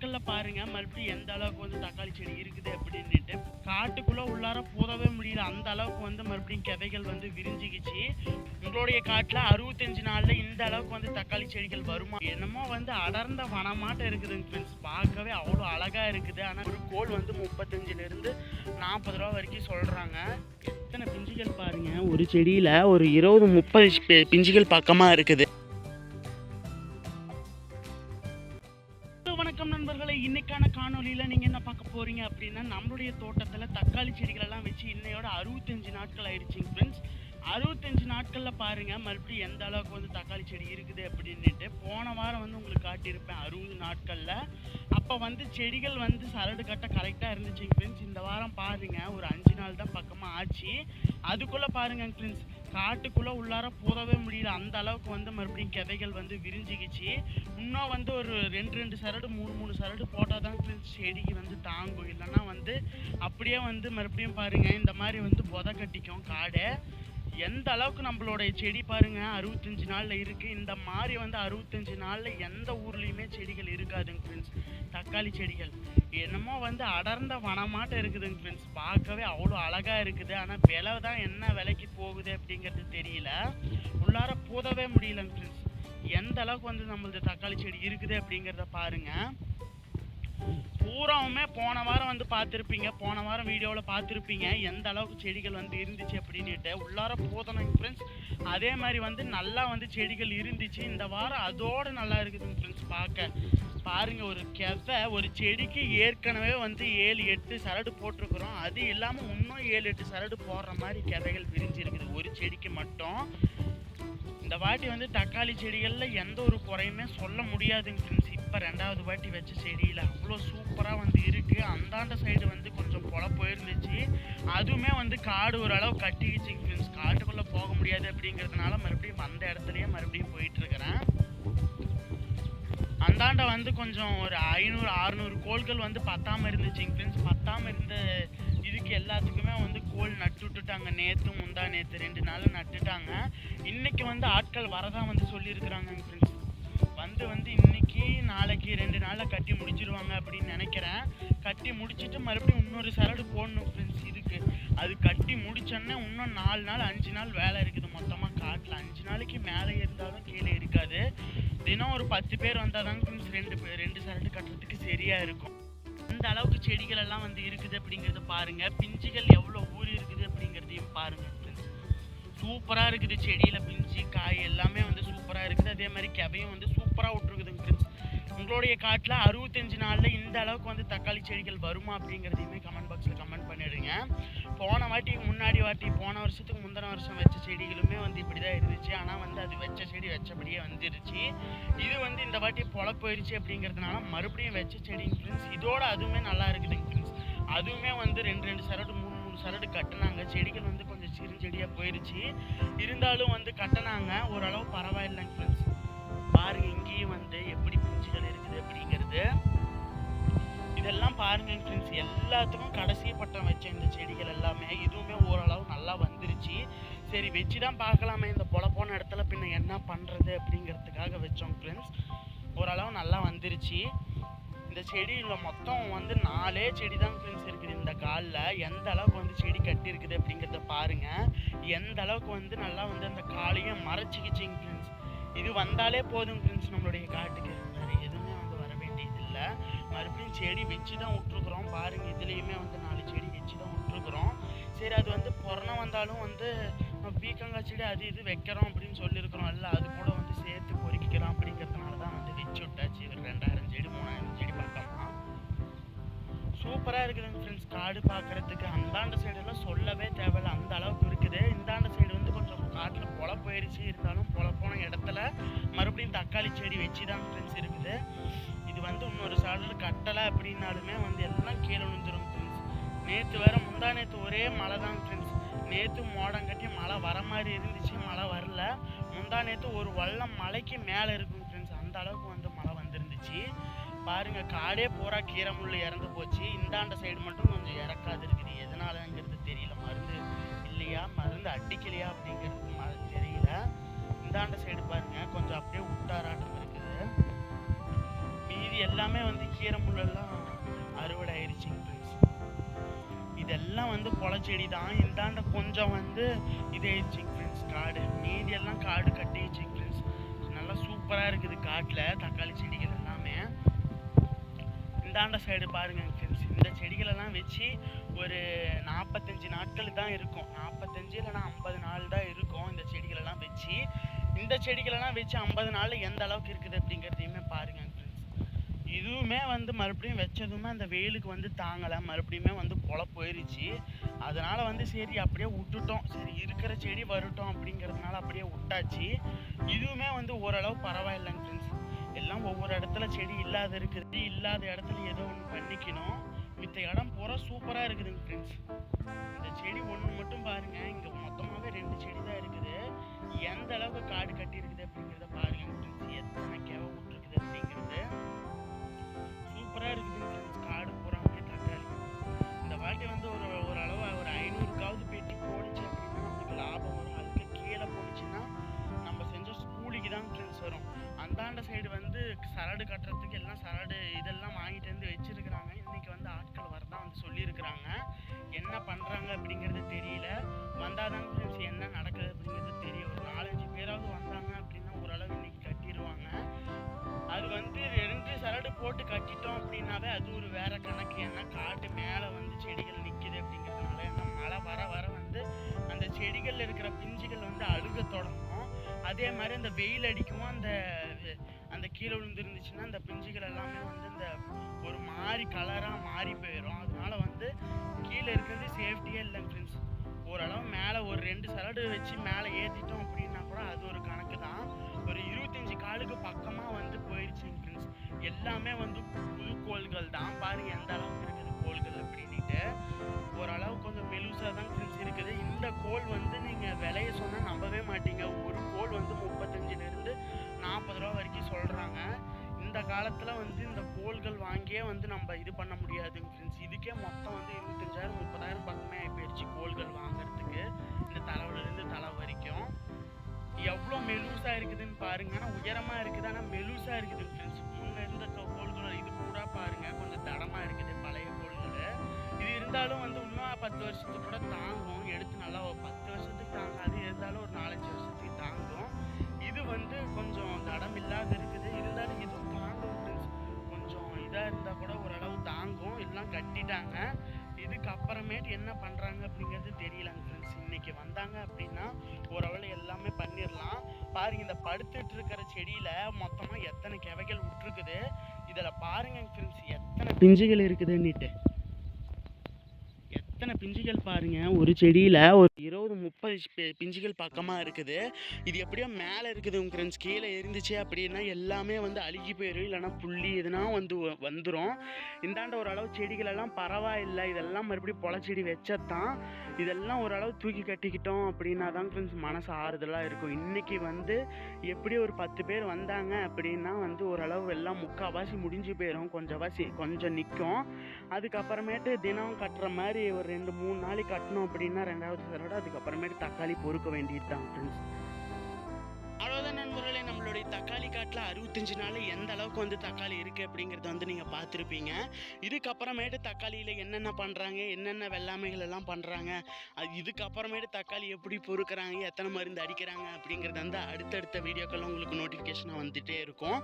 நாட்கள்ல பாருங்க மறுபடியும் எந்த அளவுக்கு வந்து தக்காளி செடி இருக்குது அப்படின்னுட்டு காட்டுக்குள்ள உள்ளார போதவே முடியல. அந்த அளவுக்கு வந்து மறுபடியும் கிதைகள் வந்து விரிஞ்சிக்கிச்சு. உங்களுடைய காட்டில் அறுபத்தஞ்சு நாளில் இந்த அளவுக்கு வந்து தக்காளி செடிகள் வருமா? என்னமோ வந்து அடர்ந்த வனமாட்டம் இருக்குதுங்க ஃப்ரெண்ட்ஸ் பார்க்கவே அவ்வளோ அழகாக இருக்குது. ஆனால் ஒரு கோல் வந்து முப்பத்தஞ்சிலேருந்து நாற்பது ரூபா வரைக்கும் சொல்கிறாங்க எத்தனை பிஞ்சுகள் பாருங்க. ஒரு செடியில் ஒரு இருபது முப்பது பிஞ்சுகள் பக்கமாக இருக்குது. நம்மளுடைய தக்காளி செடிகளெல்லாம் வச்சு இன்னையோட அறுபத்தஞ்சு நாட்கள் ஆயிடுச்சுங்க ஃப்ரெண்ட்ஸ் அறுபத்தஞ்சு நாட்களில் பாருங்கள் மறுபடியும் எந்த அளவுக்கு வந்து தக்காளி செடி இருக்குது அப்படின்னுட்டு போன வாரம் வந்து உங்களுக்கு காட்டியிருப்பேன் அறுபது நாட்களில். அப்போ வந்து செடிகள் வந்து சரடு கட்ட கரெக்டாக இருந்துச்சுங்க ஃப்ரெண்ட்ஸ் இந்த வாரம் பாருங்கள் ஒரு அஞ்சு நாள் தான் பக்கமாக ஆச்சு. அதுக்குள்ளே பாருங்க ஃப்ரெண்ட்ஸ் காட்டுக்குள்ளே உள்ளார போதவே முடியல. அந்த அளவுக்கு வந்து மறுபடியும் கிதைகள் வந்து விரிஞ்சிக்கிச்சு. இன்னும் வந்து ஒரு ரெண்டு ரெண்டு சரடு மூணு மூணு சரடு போட்டால் தான் செடிக்கு வந்து தாங்கும். இல்லைன்னா வந்து அப்படியே வந்து மறுபடியும் பாருங்கள் இந்த மாதிரி வந்து புத கட்டிக்கும் காடு. எந்த அளவுக்கு நம்மளுடைய செடி பாருங்க அறுபத்தஞ்சு நாளில் இருக்குது இந்த மாதிரி வந்து அறுபத்தஞ்சு நாளில் எந்த ஊர்லேயுமே செடிகள் இருக்காதுங்க ஃப்ரெண்ட்ஸ் தக்காளி செடிகள். என்னமோ வந்து அடர்ந்த வனமாட்டம் இருக்குதுங்க ஃப்ரெண்ட்ஸ் பார்க்கவே அவ்வளோ அழகாக இருக்குது. ஆனால் விலை தான் என்ன விலைக்கு போகுது அப்படிங்கிறது தெரியல. உள்ளார போதவே முடியலங்க ஃப்ரெண்ட்ஸ் எந்த அளவுக்கு வந்து நம்மளது தக்காளி செடி இருக்குது அப்படிங்கிறத பாருங்க. பூராவுமே போன வாரம் வந்து பார்த்துருப்பீங்க. போன வாரம் வீடியோவில் பார்த்துருப்பீங்க. எந்த அளவுக்கு செடிகள் வந்து இருந்துச்சு அப்படின்னுட்டு. உள்ளார போதணும் ஃப்ரெண்ட்ஸ் அதே மாதிரி வந்து நல்லா வந்து செடிகள் இருந்துச்சு. இந்த வாரம் அதோடு நல்லா இருக்குதுங்க ஃப்ரெண்ட்ஸ் பார்க்க. பாருங்கள் ஒரு கெவை ஒரு செடிக்கு ஏற்கனவே வந்து ஏழு எட்டு சரடு போட்டிருக்கிறோம். அது இல்லாமல் இன்னும் ஏழு எட்டு சரடு போடுற மாதிரி கெதைகள் பிரிஞ்சுருக்குது ஒரு செடிக்கு மட்டும். இந்த வாட்டி வந்து தக்காளி செடிகளில் எந்த ஒரு குறையுமே சொல்ல முடியாதுங்க ஃப்ரெண்ட்ஸ் இப்போ ரெண்டாவது வாட்டி வச்ச செடியில் அவ்வளோ சூப்பராக வந்து இருக்குது அந்தாண்ட சைடு வந்து கொஞ்சம் பொல போயிருந்துச்சு. அதுவுமே வந்து காடு ஓரளவு கட்டிடுச்சு ஃப்ரெண்ட்ஸ் காட்டுக்குள்ளே போக முடியாது அப்படிங்கிறதுனால மறுபடியும் அந்த இடத்துலையே மறுபடியும் போயிட்டுருக்கிறேன் அந்தாண்ட வந்து கொஞ்சம் ஒரு ஐநூறு அறுநூறு கோள்கள் வந்து பத்தாமல் இருந்துச்சுங்க ஃப்ரெண்ட்ஸ் பத்தாமல் இருந்த இதுக்கு எல்லாத்துக்குமே வந்து கோல் நட்டு விட்டுட்டாங்க. நேற்று முந்தா நேற்று ரெண்டு நாள் நட்டுட்டாங்க. இன்றைக்கி வந்து ஆட்கள் வரதான் வந்து சொல்லியிருக்கிறாங்க ஃப்ரெண்ட்ஸ் வந்து வந்து இன்னைக்கு நாளைக்கு ரெண்டு நாளில் கட்டி முடிச்சிருவாங்க அப்படின்னு நினைக்கிறேன். கட்டி முடிச்சுட்டு மறுபடியும் இன்னொரு சரடு போடணும் ஃப்ரெண்ட்ஸ் இருக்குது அது கட்டி முடிச்சோன்னே இன்னும் நாலு நாள் அஞ்சு நாள் வேலை இருக்குது. மொத்தமாக காட்டில் அஞ்சு நாளைக்கு மேலே இருந்தாலும் கீழே இருக்காது. தினம் ஒரு பத்து பேர் வந்தால் தான் ஃப்ரெண்ட்ஸ் ரெண்டு ரெண்டு சரடு கட்டுறதுக்கு சரியாக இருக்கும். இந்த அளவுக்கு செடிகள் எல்லாம் வந்து இருக்குது அப்படிங்கிறத பாருங்கள் பிஞ்சுகள் எவ்வளோ ஊறி இருக்குது அப்படிங்கிறதையும் பாருங்கள் சூப்பராக இருக்குது. செடியில் பிஞ்சு காய் எல்லாமே வந்து சூப்பராக இருக்குது. அதே மாதிரி கெவையும் வந்து சூப்பராக விட்ருக்குதுங்க ஃப்ரெண்ட்ஸ் உங்களுடைய காட்டில் அறுபத்தஞ்சு நாளில் இந்த அளவுக்கு வந்து தக்காளி செடிகள் வருமா அப்படிங்கிறதையுமே கமெண்ட் பாக்ஸில் கமெண்ட் பண்ணிடுங்க. போன வாட்டி முன்னாடி வாட்டி போன வருஷத்துக்கு முந்தின வருஷம் வச்ச செடிகளுமே வந்து இப்படி தான் இருந்துச்சு. ஆனால் வந்து அது வச்ச செடி வச்சபடியே வந்துருச்சு. இது வந்து இந்த வாட்டி பொல போயிடுச்சு அப்படிங்கிறதுனால மறுபடியும் வச்ச செடிங்க ஃப்ரெண்ட்ஸ் இதோட அதுவுமே நல்லா இருக்குதுங்க ஃப்ரெண்ட்ஸ். அதுவுமே வந்து ரெண்டு ரெண்டு சரடு சரடு கட்டினாங்க. செடிகள் வந்து கொஞ்சம் சிறுஞ்செடியாக போயிடுச்சு இருந்தாலும் வந்து கட்டினாங்க. ஓரளவு பரவாயில்லைங்க ஃப்ரெண்ட்ஸ் பாருங்க இங்கேயும் வந்து எப்படி பிஞ்சுகள் இருக்குது அப்படிங்கிறது. இதெல்லாம் பாருங்க ஃப்ரெண்ட்ஸ் எல்லாத்துக்கும் கடைசி பட்டம் வச்ச இந்த செடிகள் எல்லாமே இதுவுமே ஓரளவு நல்லா வந்துருச்சு. சரி வச்சு தான் பார்க்கலாமே. இந்த பொல போன இடத்துல பின்ன என்ன பண்ணுறது அப்படிங்கிறதுக்காக வச்சோம் ஃப்ரெண்ட்ஸ் ஓரளவு நல்லா வந்துருச்சு. இந்த செடியில் மொத்தம் வந்து நாலே செடி தான் ஃப்ரெண்ட்ஸ் இருக்குது இந்த காலில். எந்த அளவுக்கு வந்து செடி கட்டி இருக்குது அப்படிங்கிறத பாருங்கள் எந்த அளவுக்கு வந்து நல்லா வந்து அந்த காலையும் மறைச்சிக்கிச்சிங்க ஃப்ரெண்ட்ஸ் இது வந்தாலே போதும் ஃப்ரெண்ட்ஸ் நம்மளுடைய காட்டுக்கு. வேறு எதுவுமே வந்து வர வேண்டியது இல்லை மறுபடியும் செடி வச்சு தான் விட்ருக்குறோம் பாருங்கள் இதுலேயுமே வந்து நாலு செடி வச்சு தான் விட்ருக்குறோம் சரி அது வந்து புறண வந்தாலும் வந்து பீக்கங்காய் செடி அது இது வைக்கிறோம் அப்படின்னு சொல்லியிருக்கிறோம். இல்லை அது கூட வந்து சேர்த்து பொறிக்கிறோம் அப்படிங்கிறது தான் வந்து வச்சு விட்டாச்சு. ஒரு ரெண்டாயிரம் செடி மூணாயிரம் செடி பார்த்தோம்னா சூப்பராக இருக்குதுங்க ஃப்ரெண்ட்ஸ் காடு பார்க்கறதுக்கு அந்தாண்ட சைடெல்லாம் சொல்லவே தேவையில்லை. அந்த அளவுக்கு இருக்குது. இந்தாண்ட சைடு வந்து கொஞ்சம் காட்டில் பொல போயிடுச்சு இருந்தாலும் பொல போன இடத்துல மறுபடியும் தக்காளி செடி வச்சு தான் ஃப்ரெண்ட்ஸ் இருக்குது. இது வந்து இன்னொரு சாடல் கட்டலை அப்படின்னாலுமே வந்து எல்லாம் கீழே விழுந்துரும் ஃப்ரெண்ட்ஸ் நேற்று வேறு முந்தா நேற்று ஒரே மழை தான் ஃப்ரெண்ட்ஸ் நேற்று மோடம் கட்டி மழை வர மாதிரி இருந்துச்சு. மழை வரல. முந்தா நேற்று ஒரு வல்லம் மலைக்கு மேலே இருக்கும் அளவுக்கு வந்து மழை வந்திருந்துச்சு. பாருங்க காடே பூரா கீரை முள் இறந்து போச்சு. இந்தாண்ட சைடு மட்டும் கொஞ்சம் இறக்காது இருக்குது. எதனாலங்கிறது தெரியல. மருந்து இல்லையா? மருந்து அடிக்கலையா அப்படிங்கிறது ம- தெரியல. இந்தாண்ட சைடு பாருங்க கொஞ்சம் அப்படியே உட்டாராட்டம் இருக்குது. மீதி எல்லாமே வந்து கீரை முள்ளெல்லாம் அறுவடை ஆயிடுச்சுங்க ஃப்ரெண்ட்ஸ் இதெல்லாம் வந்து பொழச்செடி தான் இந்தாண்ட கொஞ்சம் வந்து இதாயிடுச்சுங்க ஃப்ரெண்ட்ஸ் காடு. மீதி எல்லாம் காடு கட்டிடுச்சுங்க ஃப்ரெண்ட்ஸ் சூப்பராக இருக்குது காட்டில் தக்காளி செடிகள் எல்லாமே. இந்தாண்ட சைடு பாருங்க ஃப்ரெண்ட்ஸ் இந்த செடிகளெல்லாம் வச்சு ஒரு நாற்பத்தஞ்சு நாட்கள் தான் இருக்கும். நாற்பத்தஞ்சு இல்லைன்னா ஐம்பது நாள் தான் இருக்கும் இந்த செடிகளெல்லாம் வச்சு. இந்த செடிகளெல்லாம் வச்சு ஐம்பது நாளில் எந்த அளவுக்கு இருக்குது அப்படிங்கிறதையுமே பாருங்கள் இதுவுமே வந்து மறுபடியும் வச்சதுமே அந்த வெயிலுக்கு வந்து தாங்கலை. மறுபடியுமே வந்து கொலை போயிருச்சு. அதனால் வந்து சரி அப்படியே விட்டுட்டோம். சரி இருக்கிற செடி வரட்டும் அப்படிங்கிறதுனால அப்படியே விட்டாச்சு. இதுவுமே வந்து ஓரளவு பரவாயில்லைங்க ஃப்ரெண்ட்ஸ் எல்லாம் ஒவ்வொரு இடத்துல செடி இல்லாத இருக்குது. இல்லாத இடத்துல ஏதோ ஒன்று பண்ணிக்கணும். மித்த இடம் பூரா சூப்பராக இருக்குதுங்க ஃப்ரெண்ட்ஸ் இந்த செடி ஒன்று மட்டும் பாருங்க. இங்கே மொத்தமாகவே ரெண்டு செடி தான் இருக்குது. எந்த அளவுக்கு காடு கட்டியிருக்குது அப்படிங்கிறத பாருங்கள் ஃப்ரெண்ட்ஸ் எத்தனை கேவை விட்டுருக்குது அப்படிங்கிறது. சூப்பராக இருக்குதுங்க காடு பூராமே தக்காளி இந்த வாட்டி வந்து ஒரு ஒரு அளவு ஒரு ஐநூறுக்காவது பேட்டி போணுச்சு அப்படின்னா நமக்கு லாபம் வரும். அதுக்கு கீழே போணுச்சுன்னா நம்ம செஞ்ச கூலிக்கு தான் ஃப்ரெண்ட்ஸ் வரும். அந்தாண்ட சைடு வந்து சரடு கட்டுறதுக்கு எல்லாம் சரடு இதெல்லாம் வாங்கிட்டு வந்து வச்சிருக்கிறாங்க. இன்றைக்கி வந்து ஆட்கள் வரதான் வந்து சொல்லியிருக்கிறாங்க. என்ன பண்ணுறாங்க அப்படிங்கிறது தெரியல. வந்தால் தான் ஃப்ரெண்ட்ஸ் என்ன நடக்குது அப்படிங்கிறது அப்படின்னாவே அது ஒரு வேற கணக்கு. ஏன்னா காட்டு மேலே வந்து செடிகள் நிற்கிது அப்படிங்கிறதுனால ஏன்னா மழை வர வர வந்து அந்த செடிகளில் இருக்கிற பிஞ்சுகள் வந்து அழுக தொடங்கும். அதே மாதிரி அந்த வெயில் அடிக்கவும் அந்த அந்த கீழே விழுந்துருந்துச்சுன்னா அந்த பிஞ்சுகள் எல்லாமே வந்து இந்த ஒரு மாதிரி கலராக மாறி போயிடும் அதனால வந்து கீழே இருக்கிறது சேஃப்டியே இல்லை ஃப்ரெண்ட்ஸ் ஓரளவு மேலே ஒரு ரெண்டு சரடு வச்சு மேலே ஏற்றிட்டோம் அப்படின்னா கூட அது ஒரு கணக்கு தான் காலுக்கு பக்கமாக வந்து போயிடுச்சுங்க ஃப்ரெண்ட்ஸ் எல்லாமே வந்து புது கோள்கள் தான். பாருங்கள் எந்த அளவுக்கு இருக்குது கோள்கள் அப்படின்ட்டு ஓரளவு கொஞ்சம் மெலுசாக தான் ஃப்ரெண்ட்ஸ் இருக்குது. இந்த கோல் வந்து நீங்கள் விலையை சொன்னால் நம்பவே மாட்டீங்க. ஒரு கோல் வந்து முப்பத்தஞ்சிலேருந்து நாற்பது ரூபா வரைக்கும் சொல்கிறாங்க இந்த காலத்தில் வந்து இந்த கோல்கள் வாங்கியே வந்து நம்ம இது பண்ண முடியாதுங்க ஃப்ரெண்ட்ஸ் இதுக்கே மொத்தம் வந்து இருபத்தஞ்சாயிரம் முப்பதாயிரம் பக்கமே ஆகி போயிடுச்சு கோல்கள் வாங்குறதுக்கு. இந்த தலைவிலேருந்து தலை வரைக்கும். எவ்வளோ மெலூஸாக இருக்குதுன்னு பாருங்க. ஆனால் உயரமாக இருக்குது ஆனால் மெலூஸாக இருக்குது ஃப்ரெண்ட்ஸ் முன்னே இருந்த க- இது கூட பாருங்கள் கொஞ்சம் தடமாக இருக்குது பழைய கோல்கள் இது இருந்தாலும் வந்து இன்னும் பத்து வருஷத்துக்கு கூட தாங்கும். எடுத்து நல்லா ஒரு பத்து வருஷத்துக்கு தாங்காது. இருந்தாலும் ஒரு நாலஞ்சு வருஷத்துக்கு தாங்கும். இது வந்து கொஞ்சம் தடம் இல்லாத இருக்குது. இருந்தாலும் இது தாங்கும் ஃப்ரெண்ட்ஸ் கொஞ்சம் இதாக இருந்தால் கூட ஓரளவு தாங்கும். எல்லாம் கட்டிட்டாங்க. அப்புறமேட்டு என்ன பண்ணுறாங்க அப்படிங்கிறது தெரியலங்க ஃப்ரெண்ட்ஸ் இன்னைக்கு வந்தாங்க அப்படின்னா ஓரளவு எல்லாமே பண்ணிடலாம். பாருங்க இந்த படுத்துட்டு இருக்கிற செடியில மொத்தமாக எத்தனை கிவைகள் விட்டுருக்குது? இதில் பாருங்க ஃப்ரெண்ட்ஸ் எத்தனை பிஞ்சுகள் இருக்குதுன்னுட்டு. எத்தனை பிஞ்சுகள் பாருங்க. ஒரு செடியில் ஒரு இருபது முப்பது பிஞ்சுகள் பக்கமாக இருக்குது. இது எப்படியோ மேலே இருக்குது உங்க ஃப்ரெண்ட்ஸ் கீழே இருந்துச்சு அப்படின்னா எல்லாமே வந்து அழுகி போயிடும் இல்லைன்னா புள்ளி எதுனா வந்து வந்துடும் இந்தாண்ட ஓரளவு செடிகளெல்லாம் பரவாயில்லை. இதெல்லாம் மறுபடியும் பொலச்செடி வச்சதான் இதெல்லாம் ஓரளவு தூக்கி கட்டிக்கிட்டோம் அப்படின்னா தான் ஃப்ரெண்ட்ஸ் மனசு ஆறுதலாக இருக்கும். இன்றைக்கி வந்து எப்படி ஒரு பத்து பேர் வந்தாங்க அப்படின்னா வந்து ஓரளவு எல்லாம் முக்கால்வாசி முடிஞ்சு போயிடும் கொஞ்சம் வாசி கொஞ்சம் நிற்கும் அதுக்கப்புறமேட்டு தினம் கட்டுற மாதிரி ஒரு ரெண்டு மூணு நாளைக்கு கட்டணும் அப்படின்னா ரெண்டாவது தடவை அதுக்கப்புறமேட்டு தக்காளி பொறுக்க வேண்டியது தான் ஃப்ரெண்ட்ஸ் அவ்வளோதான் நண்பர்களே நம்மளுடைய தக்காளி காட்டில் அறுபத்தஞ்சு நாள் எந்த அளவுக்கு வந்து தக்காளி இருக்குது அப்படிங்கிறத வந்து நீங்கள் பார்த்துருப்பீங்க. இதுக்கப்புறமேட்டு தக்காளியில் என்னென்ன பண்ணுறாங்க என்னென்ன வெள்ளாமைகள் எல்லாம் பண்ணுறாங்க அது இதுக்கப்புறமேட்டு தக்காளி எப்படி பொறுக்கிறாங்க எத்தனை மருந்து அடிக்கிறாங்க அப்படிங்கிறது வந்து அடுத்தடுத்த வீடியோக்கெல்லாம் உங்களுக்கு நோட்டிஃபிகேஷனாக வந்துகிட்டே இருக்கும்.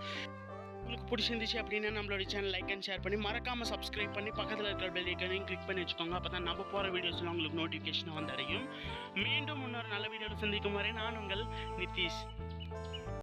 உங்களுக்கு பிடிச்சிருந்துச்சு அப்படின்னா நம்மளோட சேனல் லைக் அண்ட் ஷேர் பண்ணி மறக்காமல் சப்ஸ்கிரைப் பண்ணி பக்கத்தில் இருக்கிற பெல் ஐக்கனையும் கிளிக் பண்ணி வச்சுக்கோங்க. அப்போ தான் நம்ம போகிற வீடியோஸ்லாம் உங்களுக்கு நோட்டிஃபிகேஷன் வந்தடையும் மீண்டும் இன்னொரு நல்ல வீடியோவில் சந்திக்கும் வரை நான் உங்கள் நிதிஷ்.